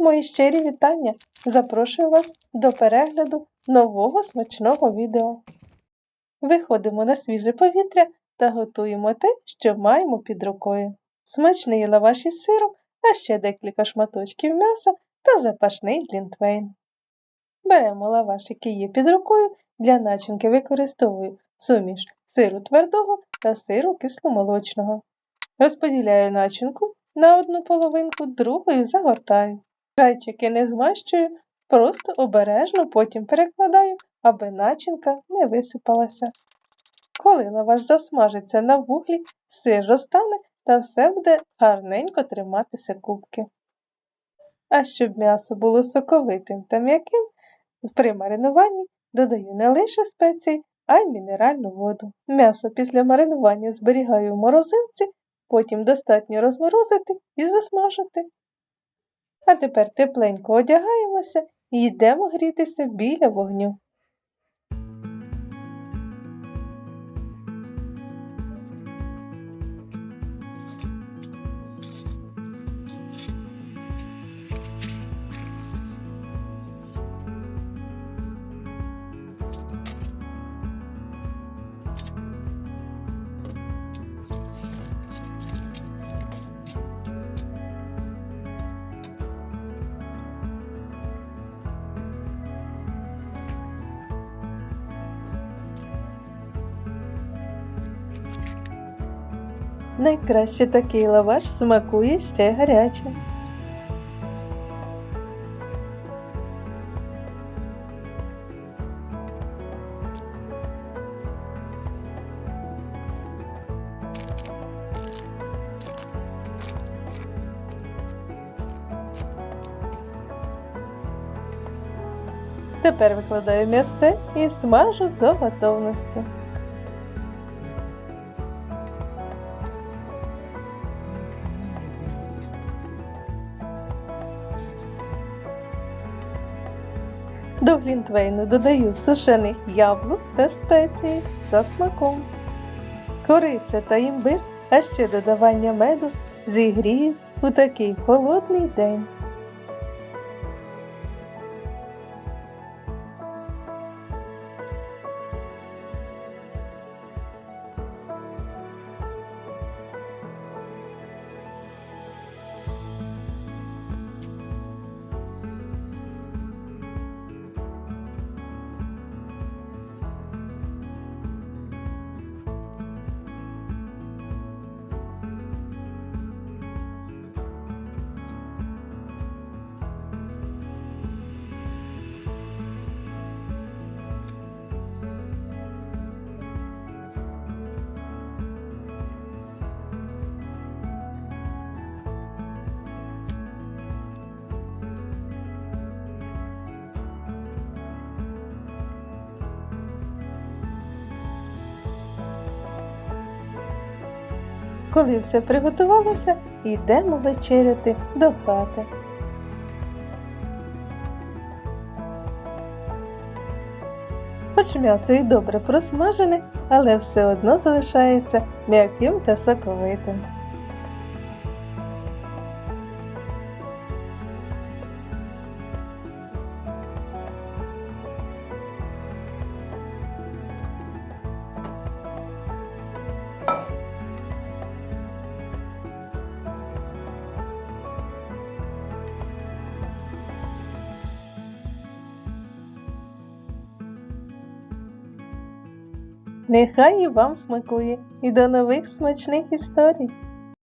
Мої щирі вітання! Запрошую вас до перегляду нового смачного відео. Виходимо на свіже повітря та готуємо те, що маємо під рукою. Смачний лаваш із сиром, а ще декілька шматочків м'яса та запашний глінтвейн. Беремо лаваш, який є під рукою, для начинки використовую суміш сиру твердого та сиру кисломолочного. Розподіляю начинку на одну половинку, другою загортаю. Крайчики не змащую, просто обережно потім перекладаю, аби начинка не висипалася. Коли лаваш засмажиться на вуглі, сир розтане та все буде гарненько триматися кубки. А щоб м'ясо було соковитим та м'яким, при маринуванні додаю не лише спеції, а й мінеральну воду. М'ясо після маринування зберігаю в морозилці, потім достатньо розморозити і засмажити. А тепер тепленько одягаємося і йдемо грітися біля вогню. Найкраще такий лаваш смакує ще гарячим. Тепер викладаю м'ясце і смажу до готовності. До глінтвейну додаю сушених яблук та спеції за смаком. Кориця та імбир, а ще додавання меду зігріють у такий холодний день. Коли все приготувалося, йдемо вечеряти до хати. Хоч м'ясо і добре просмажене, але все одно залишається м'яким та соковитим. Нехай і вам смакує і до нових смачних історій!